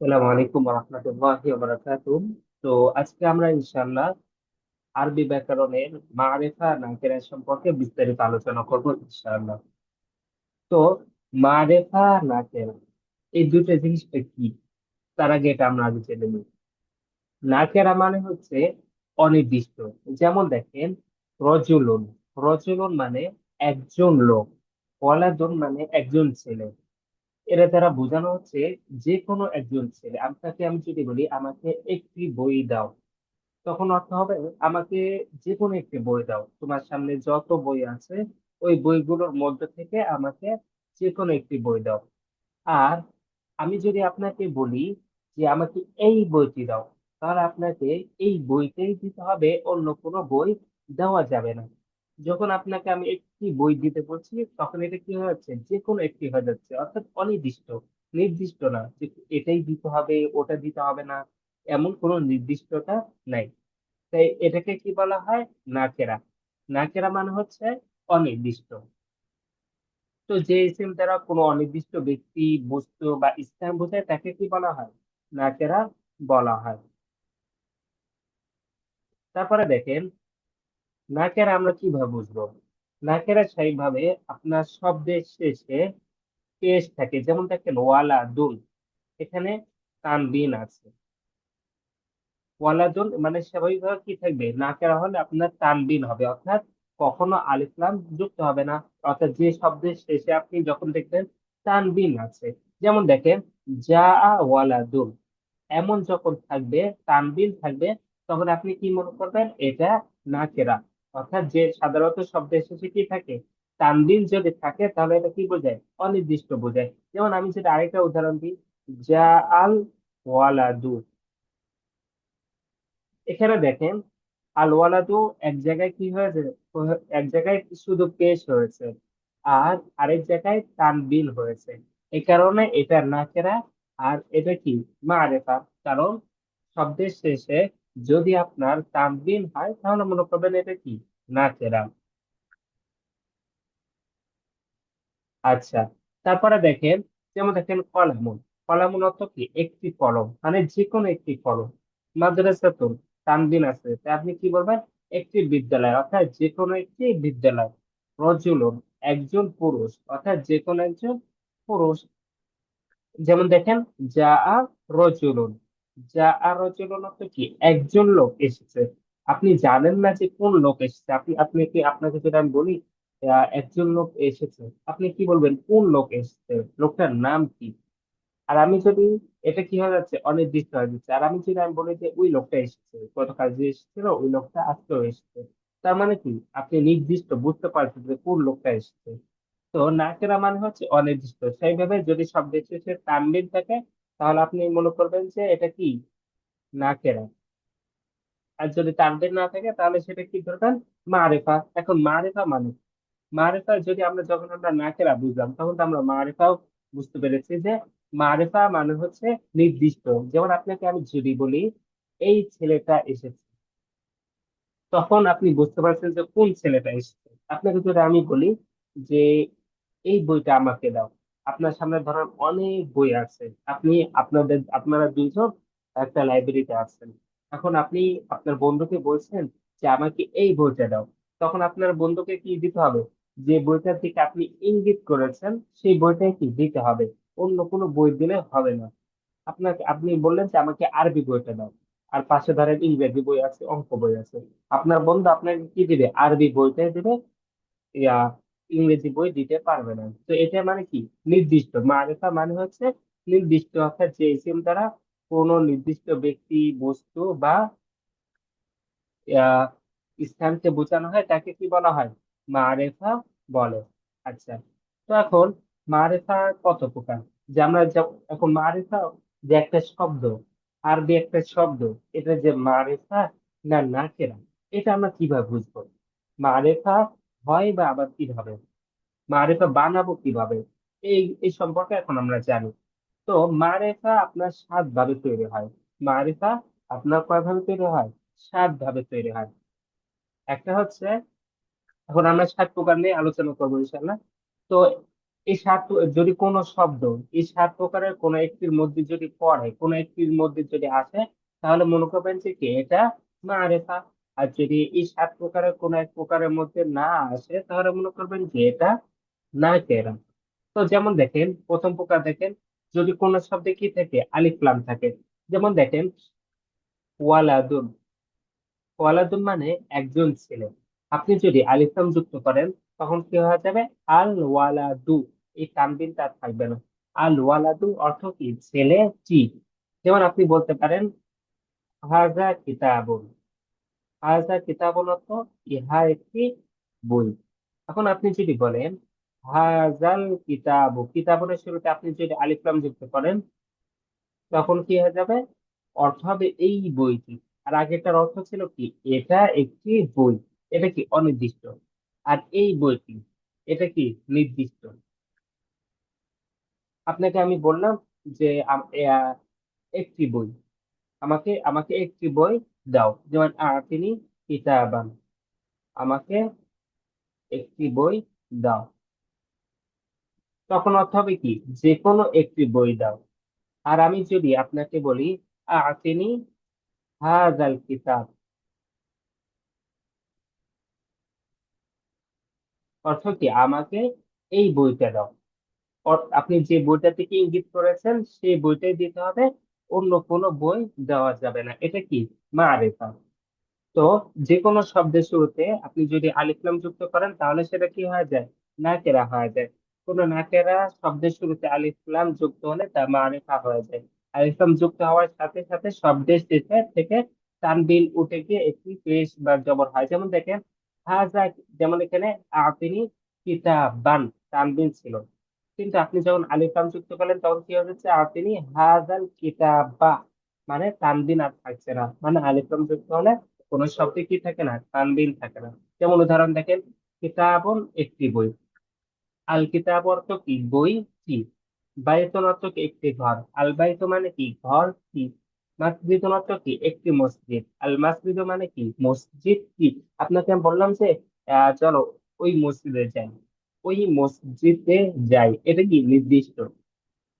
আসসালামু আলাইকুম রহমতুল্লাহি বারাকাতুহ। তো আজকে আমরা ইনশাআল্লাহ আরবি ব্যাকরণের মারেফা নাকেরা সম্পর্কে বিস্তারিত আলোচনা করব ইনশাআল্লাহ। তো মারেফা নাকেরা এই দুটো জিনিসটা কি? তার আগে এটা আমরা আগে জেনে নিই। নাকেরা মানে হচ্ছে অনির্দিষ্ট। যেমন দেখেন, রজুলুন। রজুলুন মানে একজন লোক। ওয়ালাদুন মানে একজন ছেলে। এরা দ্বারা বোঝানো হচ্ছে যে কোনো একজন ছেলে, আপনাকে আমি যদি বলি, আমাকে একটি বই দাও। তখন অর্থ হবে, আমাকে যে কোনো একটি বই দাও। তোমার সামনে যত বই আছে, ওই বইগুলোর মধ্যে থেকে আমাকে যে কোনো একটি বই দাও। আর আমি যদি আপনাকে বলি যে আমাকে এই বইটি দাও, তাহলে আপনাকে এই বইটাই দিতে হবে, অন্য কোনো বই দেওয়া যাবে না। যখন আপনাকে আমি একটি বই দিতে বলছি, তখন এটা কি হয়ে যাচ্ছে? যে কোনো একটি হয়ে যাচ্ছে। অর্থাৎ অনির্দিষ্ট। নির্দিষ্ট না যে এটাই দিতে হবে, ওটা দিতে হবে না, এমন কোনো নির্দিষ্টতা নাই। তাই এটাকে কি বলা হয়? নাকেরা। নাকেরা মানে হচ্ছে অনির্দিষ্ট। তো যে ইসিম দ্বারা কোনো অনির্দিষ্ট ব্যক্তি, বস্তু বা স্থান বোঝায়, তাকে কি বলা হয়? নাকেরা বলা হয়। তারপরে দেখেন নাকেরা আমরা কীভাবে বুঝব? নাকেরা স্বাভাবিকভাবে আপনার শব্দের শেষে পেশ থাকে যেমন দেখেন ওয়ালা দুন এখানে তানবিন আছে। ওয়ালাদুন মানে স্বাভাবিকভাবে কি থাকবে? নাকেরা হলে আপনার তানবিন হবে, অর্থাৎ কখনো আলিফ লাম যুক্ত হবে না, অর্থাৎ যে শব্দের শেষে আপনি যখন দেখবেন তানবিন আছে। যেমন দেখেন, যা ওয়ালাদুন এমন যখন থাকবে, তানবিন থাকবে, তখন আপনি কি মনে করবেন? এটা নাকেরা। অর্থাৎ যে সাধারণত শব্দের শেষে কি থাকে? তানবিন যদি থাকে, তাহলে এটা কি বোঝায়? অনির্দিষ্ট বোঝায়। যেমন আমি যেটা আরেকটা উদাহরণ দিই। যা আল ওয়ালাদু। এখানে দেখেন, আল ওয়ালাদু এক জায়গায় কি হয়েছে? এক জায়গায় শুধু পেশ হয়েছে আর আরেক জায়গায় তানবিন হয়েছে। এই কারণে এটা না নাকেরা আর এটা কি? মারেফা। কারণ শব্দের শেষে যদি আপনার তানবিন হয়, তাহলে মনে করবেন এটা কি? নাকেরা আচ্ছা তারপরে দেখেন, যেমন দেখেন কলামুন। কলামুন অর্থ কি? একটি কলম মানে যে কোনো একটি কলম। মাদ্রাসাতুন তানবিন আছে তাই আপনি কি বলবেন? একটি বিদ্যালয়, অর্থাৎ যে কোনো একটি বিদ্যালয়। রজুলুন, একজন পুরুষ, অর্থাৎ যে কোনো একজন পুরুষ। যেমন দেখেন, যা আর রজুলুন। যা আর রজুলুন অর্থ কি? একজন লোক এসেছে। আপনি জানেন না যে কোন লোক এসেছে? আপনি আপনি কি আপনাকে যেটা আমি বলি একজন লোক এসেছে। আপনি কি বলবেন, কোন লোক এসেছে? লোকটার নাম কি? আর আমি যদি, এটা কি হয়ে যাচ্ছে অনির্দিষ্ট হয়ে যাচ্ছে। আর আমি যদি আমি বলি যে, ওই লোকটা এসেছে, গতকাল যে এসেছিল, ওই লোকটা আজকেও এসেছে। তার মানে কি? আপনি নির্দিষ্ট বুঝতে পারছেন যে কোন লোকটা এসেছে। তো নাকেরা মানে হচ্ছে অনির্দিষ্ট। সেইভাবে যদি শব্দের শেষে তানবিন থাকে, তাহলে আপনি মনে করবেন যে এটা কি? নাকেরা আর যদি তানবিন না থাকে, তাহলে সেটা কি ধরবেন মারেফা। এখন মারেফা মানে? মারেফা যদি আমরা যখন আমরা না নাকেরা বুঝলাম, তখন তো আমরা মারেফাও বুঝতে পেরেছি যে মারেফা মানে হচ্ছে নির্দিষ্ট। যেমন আপনাকে আমি যদি বলি, এই ছেলেটা এসেছে। তখন আপনি বুঝতে পারছেন যে কোন ছেলেটা এসেছে। আপনাকে যদি আমি বলি যে, এই বইটা আমাকে দাও। আপনার সামনে ধরেন অনেক বই আছে। আপনি আপনাদের, আপনারা দুজন একটা লাইব্রেরিতে আছেন। এখন আপনি আপনার বন্ধুকে বলছেন যে, আমাকে এই বইটা দাও। তখন আপনার বন্ধুকে কি দিতে হবে? যে বইটার দিকে আপনি ইঙ্গিত করেছেন, সেই বইটাই কি দিতে হবে? অন্য কোনো বই দিলে হবে না। আপনাকে, আপনি বললেন যে, আমাকে আরবি বইটা দাও। আর পাশে ধরেন ইংরেজি বই আছে, অঙ্ক বই আছে। আপনার বন্ধু আপনাকে কি দিবে? আরবি বইটাই দিবে। ইয়া, ইংরেজি বই দিতে পারবে না। তো এটা মানে কি? নির্দিষ্ট। মানে হচ্ছে নির্দিষ্ট অর্থাৎ যে ইসিম দ্বারা কোনো নির্দিষ্ট ব্যক্তি, বস্তু বা স্থানকে বোঝানো হয়, তাকে কি বলা হয়? মারেফা বলে। আচ্ছা তো এখন মারেফা কত প্রকার? যে আমরা এখন মারেফা যে একটা শব্দ আরবি একটা শব্দ, এটা যে মারেফা না না নাকেরা এটা আমরা কীভাবে বুঝব? মারেফা হয় বা আবার কীভাবে? মারেফা বানাবো কীভাবে? এই এই সম্পর্কে এখন আমরা জানি। তো মারেফা আপনার সাত ভাবে তৈরি হয়। মারেফা আপনার কয় ভাবে তৈরি হয়? সাত ভাবে তৈরি হয়। একটা হচ্ছে, এখন আমরা সাত প্রকার নিয়ে আলোচনা করব ইনশাল্লাহ তো এই সাত যদি কোনো শব্দ, এই সাত প্রকারের কোনো একটির মধ্যে যদি পড়ে, কোনো একটির মধ্যে যদি আসে, তাহলে মনে করবেন যে কি? এটা মারেফা। আর যদি এই সাত প্রকারের কোনো এক প্রকারের মধ্যে না আসে, তাহলে মনে করবেন যে এটা না কেরাম তো যেমন দেখেন, প্রথম প্রকার দেখেন যদি কোন শব্দে কি থাকে? আলিফ, লাম থাকে। যেমন দেখেন, ওয়ালাদুন। ওয়ালাদুন মানে একজন ছেলে আপনি যদি আলিফ, লাম যুক্ত করেন, তখন কি হয়ে যাবে? আল ওয়ালাদু এই তানবিনটা আর থাকবে না। আল ওয়ালাদু অর্থ কি? ছেলে টি যেমন আপনি বলতে পারেন, হাজা কিতাবুন। হাজা কিতাবুন অর্থ ইহা একটি বই। এখন আপনি যদি বলেন হাজাল কিতাবু, কিতাবুনের শুরুতে আপনি যদি আলিফ লাম যুক্ত করেন, তখন কি হয়ে যাবে? অর্থ হবে এই বইটি। আর আগেটার অর্থ ছিল কি? এটা একটি বই। এটা কি? অনির্দিষ্ট। আর এই বইটি, এটা কি? নির্দিষ্ট। আপনাকে আমি বললাম যে একটি বই। আমাকে আমাকে একটি বই দাও। যেমন তিনি কিতাবান। আমাকে একটি বই দাও। তখন অর্থ হবে কি? যে কোনো একটি বই দাও। আর আমি যদি আপনাকে বলি আতিনি হাজাল কিতাব। অর্থ কি? আমাকে এই বইটা দাও। আপনি যে বইটা থেকে ইঙ্গিত করেছেন, সেই বইটাই দিতে হবে, অন্য কোনো বই দেওয়া যাবে না। এটা কি? মারেফা। তো যে কোনো শব্দের শুরুতে আপনি যদি আলিফ লাম যুক্ত করেন, তাহলে সেটা কি হয়ে যায়? নাকেরা হয়ে যায়। কোনো নাকেরা শব্দের শুরুতে আলিফ লাম যুক্ত হলে তা মারিফা হয়ে যায়। আলিফ লাম যুক্ত হওয়ার সাথে সাথে শব্দের শেষে থেকে তানবিন উঠে গিয়ে একটি পেশ বা জবর হয়। যেমন দেখেন, হাজা, যেমন এখানে আতিনি কিতাবান তানবিন ছিল। কিন্তু আপনি যখন আলিফ লাম যুক্ত করলেন, তখন কি হচ্ছে আতিনি হাজাল কিতাবা মানে তানবিন আর থাকছে না। মানে আলিফ লাম যুক্ত হলে কোনো শব্দে কি থাকে না? তানবিন থাকে না। যেমন উদাহরণ দেখেন, কিতাবন একটি বই। আল কিতাব অর্থ কি? বই কি? বাইতুন অর্থ কি? একটি ঘর। আল বাইতু মানে কি? ঘর, কি? মাসজিদুন অর্থ কি? একটি মসজিদ। আল মাসজিদ মানে কি? মসজিদ কি? আপনাকে আমি বললাম যে চলো ওই মসজিদে যাই। ওই মসজিদে যাই। এটা কি? নির্দিষ্ট।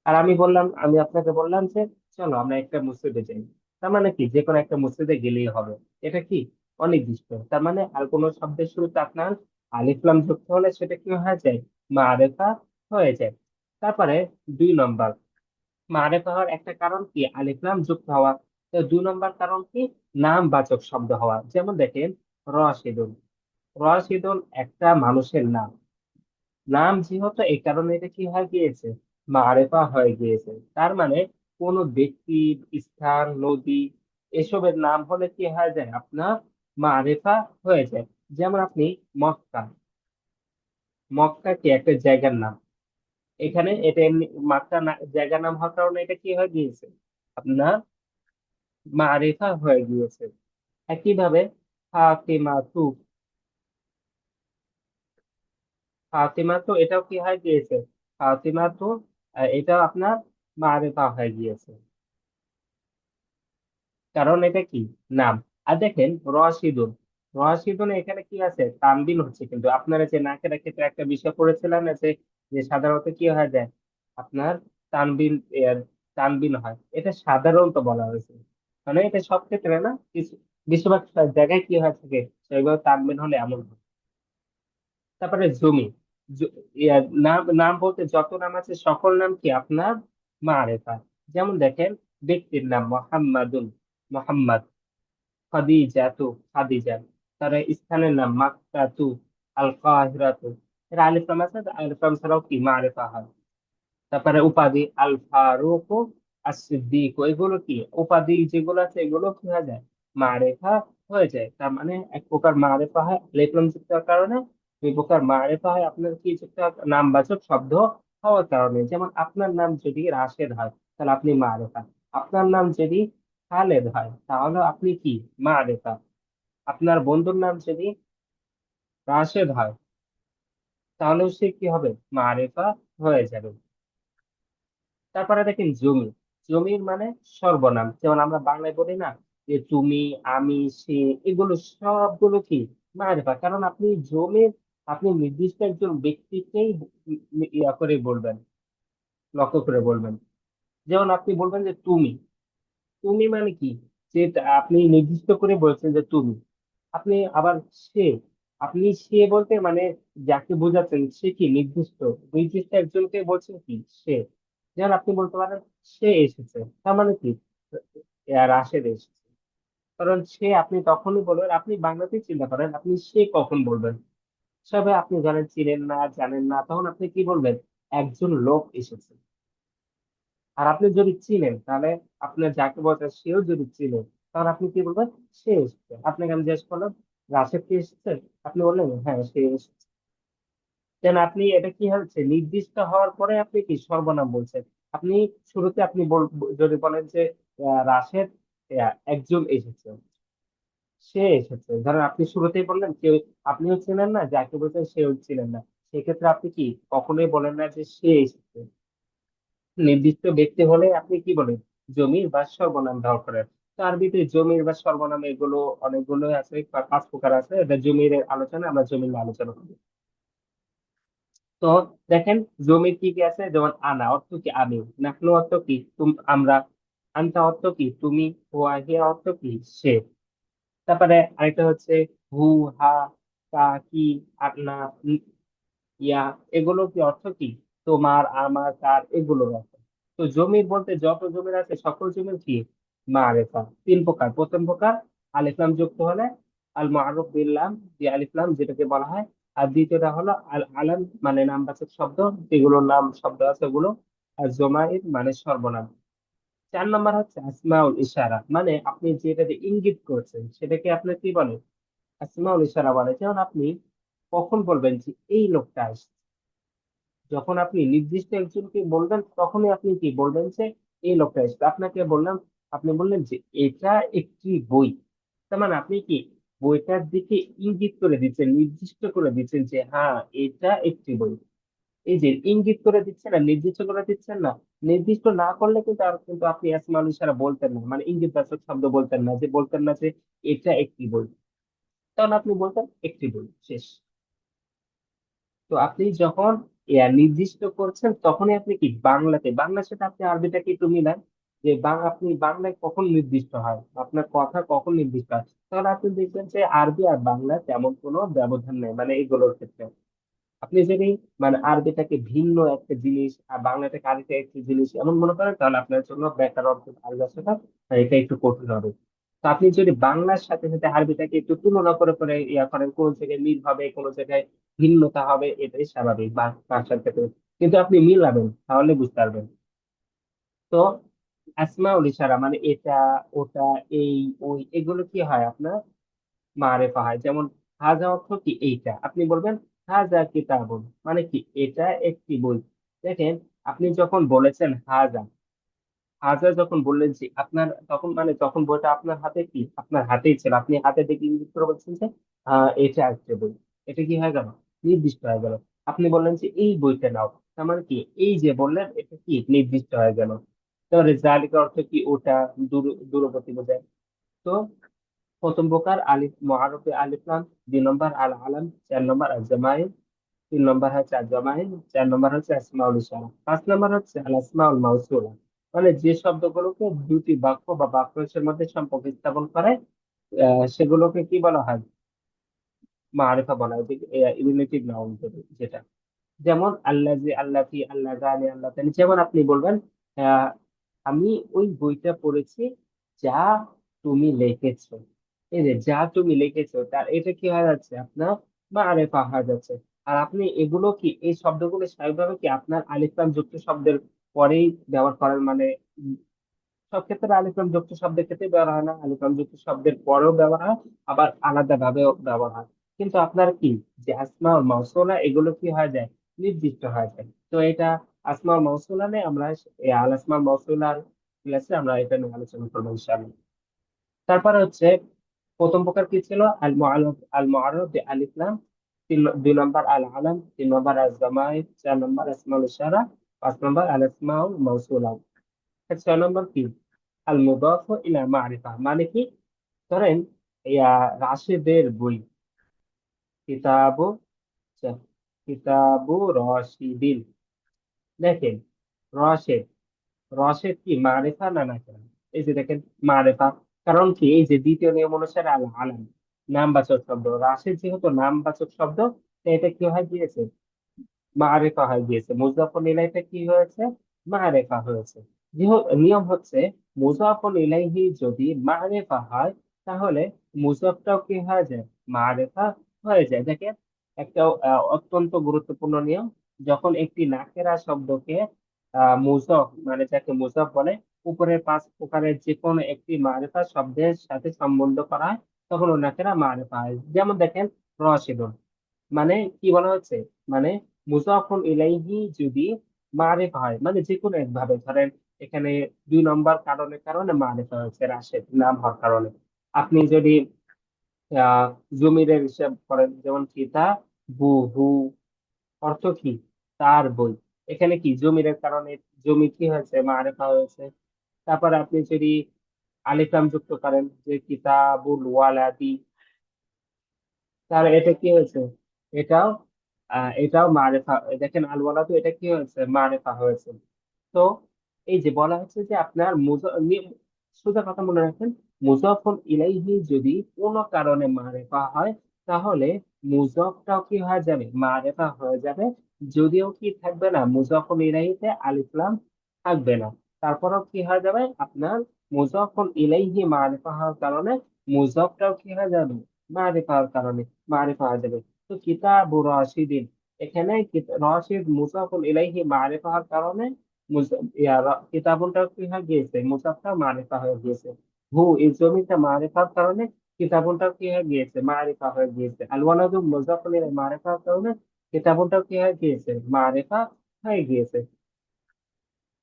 আর আমি বললাম, আমি আপনাকে বললাম যে, চলো আমরা একটা মসজিদে যাই। তার মানে কি? যে কোনো একটা মসজিদে গেলেই হবে। এটা কি? অনির্দিষ্ট। তার মানে আর কোনো শব্দের শুরুতে আপনার আলিফ লাম যুক্ত হলে সেটা কি হয়ে যায়? মারেফা হয়ে যায়। তারপরে দুই নম্বর। মারেফা হওয়ার একটা কারণ কি? আলিফ লাম যুক্ত হওয়া। দুই নম্বর কারণ কি? নামবাচক শব্দ হওয়া। যেমন দেখেন রশিদুন রশিদুন একটা মানুষের নাম। নাম যেহেতু এই কারণে এটা কি হয়ে গিয়েছে? মারেফা হয়ে গিয়েছে। তার মানে কোন ব্যক্তি, স্থান, নদী, এসবের নাম হলে কি হয়ে যায়? আপনার মারেফা হয়ে যায়। যেমন আপনি মক্কা। মক্কা কি একটা জায়গার নাম। এখানে এটা এমনি মক্কা জায়গার নাম হওয়ার কারণে এটা কি হয়ে গিয়েছে? আপনার মারেফা হয়ে গিয়েছে। একইভাবে ফাতিমা তু ফাতিমা তো এটাও কি হয়ে গিয়েছে? ফাতিমা তো এটাও আপনার মারেফা হয়ে গিয়েছে। কারণ এটা কি? নাম। আর দেখেন, রশিদুন। রশিদুন এখানে কি আছে? তানবিন হচ্ছে কিন্তু। আপনারা যে নাকের ক্ষেত্রে একটা বিষয় পড়েছিলেন না যে সাধারণত কি হয়ে যায় আপনার তানবিন তানবিন হয়। এটা সাধারণত বলা হয়েছে। মানে এটা সব ক্ষেত্রে না, কিছু, বেশিরভাগ জায়গায় কি হয়ে থাকে, সেগুলো তানবিন হলে এমন হয়। তারপরে জমি। নাম নাম বলতে যত নাম আছে, সকল নাম কি আপনার? মারেফা। যেমন দেখেন, ব্যক্তির নাম মোহাম্মদুন, মোহাম্মদ, খাদিজাতু, খাদিজা। তার স্থানের নাম মাক্কাতু আল কাহিরাতু এর আলিফ লাম আছে আলিফ লাম ছাড়াও কি? মারেফা হয় তারপরে উপাধি আল ফারুক আর সিদ্দিক এগুলো কি? উপাধি যেগুলো আছে, এগুলো কি হয়ে যায়? মারেফা হয়ে যায়। তার মানে এক প্রকার মারেফা হয়, আলিফ লাম যুক্ত হওয়ার কারণে। দুই প্রকার মারেফা হয়, আপনার কি যুক্ত? নামবাচক শব্দ হওয়ার কারণে। যেমন আপনার নাম যদি রাশেদ হয়, তাহলে আপনি মারেফা। আপনার নাম যদি খালেদ হয়, তাহলে আপনি কি? মারেফা। আপনার বন্ধুর নাম যদি রাশেদ হয়, তাহলে সে কি হবে? মারেফা হয়ে যাবে। তারপরে দেখেন জমি। জমির মানে সর্বনাম। যেমন আমরা বাংলায় বলি না যে তুমি, আমি, সে, এগুলো সবগুলো কি? মারেফা। কারণ আপনি জমির, আপনি নির্দিষ্ট একজন ব্যক্তিকেই ইয়া করে বলবেন, লক্ষ্য করে বলবেন। যেমন আপনি বলবেন যে তুমি। তুমি মানে কি? যে আপনি নির্দিষ্ট করে বলছেন যে তুমি। আপনি আবার সে, আপনি সে বলতে মানে যাকে বোঝাচ্ছেন সে কি নির্দিষ্ট? নির্দিষ্ট একজনকে বলছেন কি? সে। যেমন আপনি বলতে পারেন, সে এসেছে। তার মানে কি? রাশেদ এসেছে। কারণ সে আপনি তখনই বলবেন, আপনি বাংলাতেই চিন্তা করেন, আপনি সে কখন বলবেন? সবে আপনি জানেন, চিনেন না, জানেন না, তখন আপনি কি বলবেন? একজন লোক এসেছে। আর আপনি যদি চিনেন, তাহলে আপনার যাকে বলছেন, সেও যদি চিনেন তাহলে আপনি কি বলবেন? সে এসেছে। আপনাকে আমি জিজ্ঞেস করলাম, রাশেদ কি এসেছে? আপনি বললেন হ্যাঁ সে এসেছে। দেন আপনি এটা কি হচ্ছে নির্দিষ্ট হওয়ার পরে আপনি কি সর্বনাম বলছেন? আপনি শুরুতে আপনি যদি বলেন যে রাশেদ একজন এসেছে। সে এসেছে। ধরেন আপনি শুরুতেই বললেন, কেউ, আপনিও চেনেন না, যাকে বলছেন সেও ছিলেন না। সেক্ষেত্রে আপনি কি কখনোই বলেন না যে সে এসেছে? নির্দিষ্ট ব্যক্তি হলে আপনি কি বলেন? জমির বা সর্বনাম ব্যবহার করেন আরবিতে জমির বা সর্বনাম এগুলো অনেকগুলো আছে পাঁচ প্রকার আছে। এটা জমির আলোচনা, আমরা জমির আলোচনা করব। তো দেখেন, জমির কি কি আছে? যেমন আনা, অর্থ কি? আমি। নাহনু অর্থ কি? আমরা। আনতা অর্থ কি? তুমি। হুয়া হিয়া অর্থ কি? সে। তারপরে আরেকটা হচ্ছে হু, হা কা কি আপনা ইয়া। এগুলো কি অর্থ কি? তোমার, আমার, তার, এগুলোর অর্থ। তো জমির বলতে যত জমির আছে, সকল জমির কি? মারেফা। তিন প্রকার। প্রথম প্রকার যুক্ত হলে আল মুআররফ বিল্লাম যেটাকে বলা হয়। আর দ্বিতীয়টা হলো আল মানে শব্দ, যেগুলোর নাম, শব্দ আছে ওগুলো। আর মানে সর্বনাম। চার নম্বর হচ্ছে আসমাউল ইশারা। মানে আপনি যেটাতে ইঙ্গিত করছেন, সেটাকে আপনি কি বলে? আসমাউল ইশারা বলে। যেমন আপনি কখন বলবেন যে এই লোকটা আসছে। যখন আপনি নির্দিষ্ট একজনকে বলবেন, তখনই আপনি কি বলবেন যে এই লোকটা এসেছে আপনাকে বললাম আপনি বললেন যে এটা একটি বই। তার মানে আপনি কি বইটার দিকে ইঙ্গিত করে দিচ্ছেন, নির্দিষ্ট করে দিচ্ছেন যে হ্যাঁ এটা একটি বই। এই যে ইঙ্গিত করে দিচ্ছেন না নির্দিষ্ট করে দিচ্ছেন না, নির্দিষ্ট না করলে কিন্তু আর কিন্তু আপনি আসমাউল ইশারা বলতেন না। মানে ইঙ্গিত ইঙ্গিতবাচক শব্দ বলতেন না যে, বলতেন না যে, এটা একটি বই। তখন আপনি বলতেন একটি বই, শেষ। তো আপনি যখন নির্দিষ্ট করছেন, তখনই আপনি কি বাংলাতে, বাংলার সাথে আপনি আরবিটাকে একটু মিলান। যে আপনি বাংলায় কখন নির্দিষ্ট হয়? আপনার কথা কখন নির্দিষ্ট হয়? তাহলে আপনি দেখবেন যে আরবি আর বাংলা তেমন কোনো ব্যবধান নেই মানে এগুলোর ক্ষেত্রে। আপনি যদি মানে আরবিটাকে ভিন্ন একটা জিনিস আর বাংলাটাকে আরেকটা একটা জিনিস এমন মনে করেন, তাহলে আপনার জন্য ব্যাকরণ আরবি ভাষাটা এটা একটু কঠিন হবে। তো আপনি যদি বাংলার সাথে সাথে আরবিটাকে একটু তুলনা করে করে ইয়া করেন, কোন জায়গায় মিল হবে, কোন জায়গায় ভিন্নতা হবে, এটাই স্বাভাবিক ভাষার ক্ষেত্রে। কিন্তু আপনি মিলাবেন, তাহলে বুঝতে পারবেন। তো আসমাউল ইশারা মানে এটা, ওটা, এই, ওই, এগুলো কি হয় আপনার? মারেফা হয়। যেমন হাজা অর্থ কি? এইটা। আপনি বলবেন, হাজা কিতাবুন। মানে কি? এটা একটি বই। দেখেন, আপনি যখন বলেছেন হাজা হাজা যখন বললেন যে আপনার তখন মানে তখন বইটা আপনার হাতে কি? আপনার হাতেই ছিল। আপনি হাতে দেখে ইঙ্গিত করে বলছেন যে এটা একটা বই। এটা কি হয়ে গেল? নির্দিষ্ট হয়ে গেল। আপনি বললেন যে, এই বইটা নাও। তার মানে কি? এই যে বললেন, এটা কি? নির্দিষ্ট হয়ে গেল। তাহলে অর্থ কি? ওটা দূর, দূরবর্তী বোঝায়। তো প্রথম প্রকার আলিফ মুআররফে আলিফ লাম দুই নম্বর আল আলাম, চার নম্বর আল জামাইল, তিন নম্বর হচ্ছে আল চার নম্বর হচ্ছে আসমাউল ইশারা, পাঁচ নম্বর হচ্ছে আল আসমাউল মাউসুলা। মানে যে শব্দগুলোকে দুটি বাক্য বা বাক্যাংশের মধ্যে সম্পর্ক স্থাপন করে সেগুলোকে কি বলা হয়? মারিফা বলা হয় নাউন যেটা। যেমন আল্লাহি আল্লাহ আল্লাহ তানি যেমন আপনি বলবেন আমি ওই বইটা পড়েছি যা তুমি লিখেছো। এই যে যা তুমি লিখেছো, তার এটা কি হয়ে যাচ্ছে আপনার? বা মারেফা হয়ে যাচ্ছে আর আপনি এগুলো কি, এই শব্দগুলো স্বাভাবিকভাবে কি আপনার আলিফ লাম যুক্ত শব্দের পরেই ব্যবহার করেন? মানে সব ক্ষেত্রে আলিফ লাম যুক্ত শব্দের ক্ষেত্রে ব্যবহার হয় না। আলিফ লাম যুক্ত শব্দের পরেও ব্যবহার হয়, আবার আলাদা ভাবেও ব্যবহার হয়। কিন্তু আপনার কি, যে মাউসুলা এগুলো কি হয়ে যায়? নির্দিষ্ট হয়ে যায়। তো এটা আসমাউল মাউসুলা নিয়ে আমরা আল আসমাউল মাউসুলার ক্লাসে আমরা এটা নিয়ে আলোচনা করব ইনশাআল্লাহ। তারপরে হচ্ছে, প্রথম প্রকার কি ছিল? আল মুআররফ আল মুআররফ বি আলিফ লাম তিন দুই নম্বর আল আলাম, তিন নম্বর আল জামাইদ, চার নম্বর আসমাউল ইশারা, পাঁচ নম্বর আল আসমাউল মাউসুলা ছয় নম্বর কি? আল মুদাফ ইলা মারিফা মানে কি? ধরেন, ইয়া রাশেদের বই। কিতাব, কিতাবু রশিদিন। দেখেন রশেদ রশেদ কি মারেফা না নাকিরা এই যে দেখেন, মারেফা, কারণ কি? এই যে দ্বিতীয় নিয়ম অনুসারে আল আলাম, নামবাচক শব্দ। রাশেদ যেহেতু নামবাচক শব্দ এটা কি হয় গিয়েছে? মারেফা হয়ে গিয়েছে। মুজাফর ইলাইটা কি হয়েছে? মারেফা হয়েছে। নিয়ম হচ্ছে মুজাফর ইলাইহি যদি মারেফা হয়, তাহলে মুজাফটাও কি হয়ে যায়? মারেফা হয়ে যায়। দেখেন, একটা অত্যন্ত গুরুত্বপূর্ণ নিয়ম। যখন একটি নাকেরা শব্দকে মুজফ মানে যাকে মুজফ বলে, উপরের পাঁচ প্রকারের যে কোনো একটি মারেফা শব্দের সাথে সম্বন্ধ করা হয়, তখন ওই নাকেরা মারেফা হয়। যেমন দেখেন রশিদুন মানে কি বলা হচ্ছে? মানে মুজাফুন ইলাইহি যদি মারিফা হয় মানে যে কোনো এক ভাবে ধরেন, এখানে দুই নম্বর কারণের কারণে মারিফা হয়েছে, রাশেদ, নাম হওয়ার কারণে। আপনি যদি জমিরের হিসাব করেন, যেমন কিতা বুহু অর্থ কি? তার বই। এখানে কি? জমিরের কারণে জমি কি হয়েছে? মারিফা হয়েছে। তারপর আপনি যদি আলিফ লাম যুক্ত করেন যে কিতাবুল ওয়ালাদি, তাহলে এটা কি হয়েছে? এটাও এটাও মারেফা দেখেন আল তো এটা কি হয়েছে? মারেফা হয়েছে। তো এই যে বলা হচ্ছে যে আপনার সোজা কথা মনে রাখেন মুজাফর ইলাইহি যদি কোনো কারণে মারেফা হয়, তাহলে মুজফটাও কি হয়ে যাবে? মারেফা হয়ে যাবে। যদিও কি থাকবে না মুজাফর ইলাইহিতে আলিফ লাম থাকবে না। তারপরেও কি হয়ে যাবে? আপনার মুজাফর ইলাইহি মারেফা হওয়ার কারণে মুজফটাও কি হয়ে যাবে? মারিফা হওয়ার কারণে, মারিফা হয়ে যাবে। তো কিতাবু রাশিদিন, এখানে রাশিদ মুসাফুল ইলাইহি মারিফা হওয়ার কারণে কিতাবুনটা কি হয়ে গিয়েছে? মুসাফটা মারিফা হয়ে গিয়েছে। হু, এই জমিটা মারিফার কারণে কিতাবুনটা কি হয়ে গিয়েছে? মারিফা হয়ে গিয়েছে। আল ওয়ালাদু মুজাফুল ইলাইহি মারিফা হওয়ার কারণে কিতাবুনটা কি হয়ে গিয়েছে? মারিফা হয়ে গিয়েছে।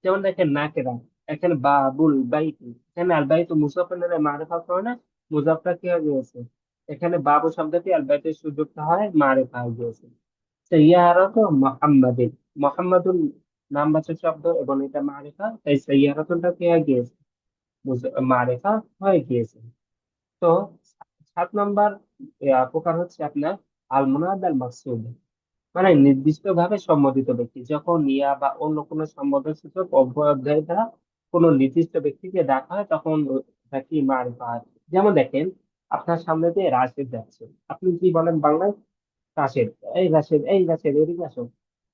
যেমন দেখেন, নাকেরা। এখানে বাবুল, বাইতু। এখানে আল বাইতু মুসাফির মারিফা করে না? মুজাফটা কি হয়ে গিয়েছে? এখানে বাবু শব্দটি আল বাইতের সুযুক্ত হয় মারিফা হয়ে গিয়েছে। তো সাইয়ারাতু মুহাম্মাদিন। মুহাম্মাদুন নামবাচক শব্দ এবং এটা মারিফা তাই সাইয়ারাতুনটা কি হয়ে গিয়েছে? মারিফা হয়ে গিয়েছে। তো সাত নম্বর প্রকার হচ্ছে আপনার আল মুনাদ আল মাকসুদ মানে নির্দিষ্টভাবে সম্বোধিত ব্যক্তি। যখন ইয়া বা অন্য কোনো সম্বোধনসূচক অব্যয় দ্বারা কোনো নির্দিষ্ট ব্যক্তিকে ডাকা হয়, তখন তাকে মারিফা যেমন দেখেন, আপনার সামনে দিয়ে রাশেদ যাচ্ছে, আপনি কি বলেন বাংলায়? রাশেদ, এই রাশেদ এই রাশেদ, এদিকে আসো।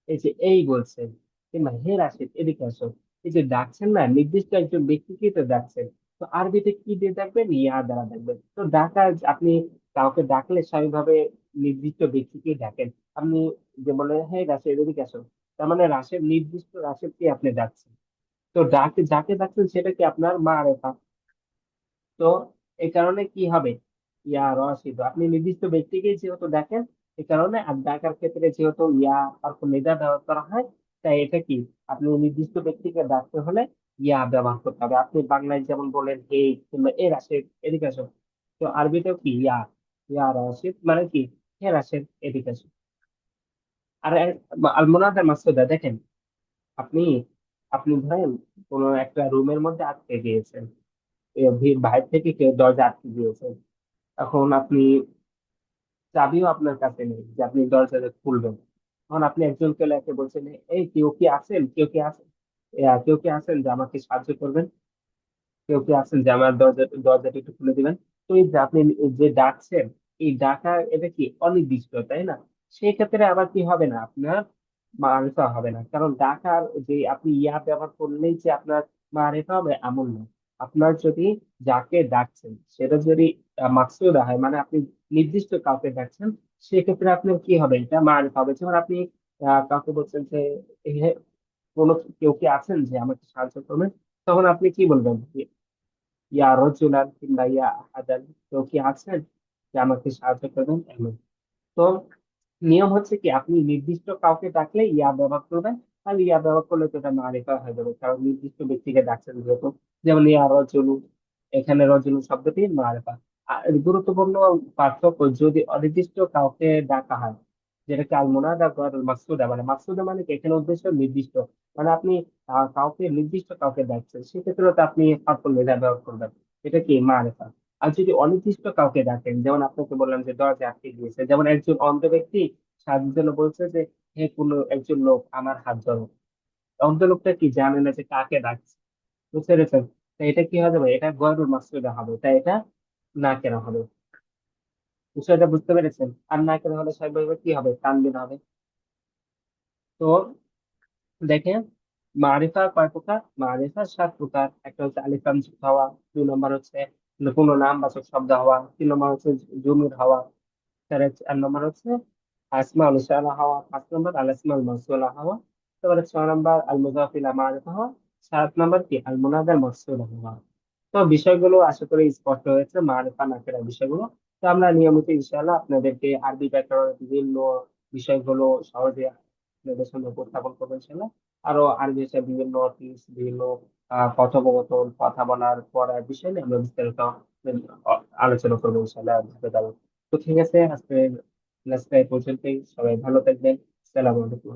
এই যে এই বলছেন, কিংবা হে রাশেদ, এদিকে আসো। এই যে ডাকছেন না, নির্দিষ্ট একজন ব্যক্তিকে তো ডাকছেন। তো আরবিতে কি দিয়ে ডাকবেন? ইয়া দ্বারা ডাকবেন। তো ডাকা আপনি কাউকে ডাকলে স্বাভাবিকভাবে নির্দিষ্ট ব্যক্তিকে ডাকেন। আপনি যে বলে হ্যাঁ রাশেদ, এদিকে আসো। তার মানে রাশেদ, নির্দিষ্ট রাশেদকে আপনি ডাকছেন। তো ডাকে, যাকে ডাকছেন, সেটা কি আপনার মা রেখা তো এই কারণে কি হবে? ইয়া রশিদ, আপনি নির্দিষ্ট ব্যক্তিকে যেহেতু দেখেন এই কারণে আর ডাকার ক্ষেত্রে যেহেতু ইয়া অর্থ নিদা ব্যবহার করা হয়, তাই এটা কি? আপনি নির্দিষ্ট ব্যক্তিকে ডাকতে হলে ইয়া ব্যবহার করতে হবে। আপনি বাংলায় যেমন বলেন, হে কিংবা, এ রাশেদ, এদিকে আসো। তো আরবিতেও কি? ইয়া ইয়া রশিদ মানে কি? হে রাশেদ এদিকে আসো আর আল মুনাদা মাসুদা, দেখেন, আপনি আপনি ধরেন কোনো একটা রুমের মধ্যে আটকে গিয়েছেন। বাইরে থেকে কেউ দরজা আটকে দিয়েছে এখন আপনি চাবিও আপনার কাছে নেই যে আপনি দরজাটা খুলবেন। তখন আপনি একজন একজনকে লেখে বলছেন, এই, কেউ কি আছেন? কেউ কি আছেন? কেউ কি আছেন যে আমাকে সাহায্য করবেন? কেউ কি আছেন যে আমার দরজা, দরজাটা একটু খুলে দিবেন? তো এই যে আপনি যে ডাকছেন এই ডাকা এটা কি অনির্দিষ্ট, তাই না? সেই ক্ষেত্রে আবার কি হবে না? আপনার মারেফা হবে না। কারণ ডাকার যে আপনি ইয়া ব্যবহার করলেই যে আপনার মারেফা হবে এমন না। আপনার যদি যাকে ডাকছেন, সেটা যদি মাকসুদা হয় মানে আপনি নির্দিষ্ট কাউকে ডাকছেন, সেক্ষেত্রে আপনার কি হবে? এটা মারেফা হবে। যেমন আপনি কাউকে বলছেন যে কোনো কেউ কি আছেন যে আমাকে সাহায্য করবেন? তখন আপনি কি বলবেন? ইয়া রজুলান কিংবা ইয়া আহাদান, কেউ কি আছেন? যে আমাকে সাহায্য করবেন, এমন। তো নিয়ম হচ্ছে কি, আপনি নির্দিষ্ট কাউকে ডাকলে ইয়া ব্যবহার করবেন, আর ইয়া ব্যবহার করলে তো এটা মারিফা হয়ে যাবে। কারণ নির্দিষ্ট ব্যক্তিকে ডাকছেন যেহেতু, যেমন ইয়া রজুলু, এখানে রজুলু শব্দটি মারিফা আর গুরুত্বপূর্ণ পার্থক্য, যদি অনির্দিষ্ট কাউকে ডাকা হয় যেটাকে আল মুনাদা মাকসুদা মানে মাকসুদা মানে এখানে উদ্দেশ্য নির্দিষ্ট। মানে আপনি কাউকে, নির্দিষ্ট কাউকে ডাকছেন সেক্ষেত্রে তো আপনি নিদা ব্যবহার করবেন। এটা কি? মারিফা আর যদি অনির্দিষ্ট কাউকে ডাকেন, যেমন আপনাকে বললাম যে দরজা আটকে গিয়েছে, যেমন একজন অন্ধ ব্যক্তি সাহায্যের জন্য বলছে যে, হে কোনো একজন লোক, আমার হাত ধরো। অন্ধ লোকটা কি জানে না যে কাকে ডাকছে? বুঝতে পেরেছেন? তাই এটা কি হবে এটা গয়রুল মাসুদা হবে তাই এটা না কেনা হবে। বিষয়টা বুঝতে পেরেছেন? আর না কেনা হলে স্বাভাবিকভাবে কি হবে? তানবিন হবে। তো দেখেন, মারিফা কয় প্রকার? মারিফা সাত প্রকার। একটা হচ্ছে আলিফ লাম যুক্ত হওয়া, দুই নম্বর হচ্ছে কোনো নামবাচক শব্দ হওয়া, তিন নম্বর হচ্ছে জমির হওয়া চার চার নম্বর হচ্ছে আসমা আল ইশারা হওয়া, পাঁচ নম্বর আল আসমা আল হওয়া, তারপরে ছয় নম্বর আল মুজাফ ইলা হওয়া, সাত নম্বর কি? আল মুনাদাল মাউসুলা হওয়া। তো বিষয়গুলো আশা করি স্পষ্ট হয়েছে, মারিফা নাকেরা বিষয়গুলো। তো আমরা নিয়মিত ইনশাআল্লাহ আপনাদেরকে আরবি ব্যাকরণের বিভিন্ন বিষয়গুলো সহজে আপনাদের সামনে উপস্থাপন করব ইনশাআল্লাহ। আরও আরবি বিভিন্ন বিভিন্ন কথোপকথন, কথা বলার পড়ার বিষয় নিয়ে আমরা বিস্তারিত আলোচনা করব ইনশাল্লাহ তো ঠিক আছে আজকে ক্লাসটা এই পর্যন্তই। সবাই ভালো থাকবেন। আসসালামু আলাইকুম।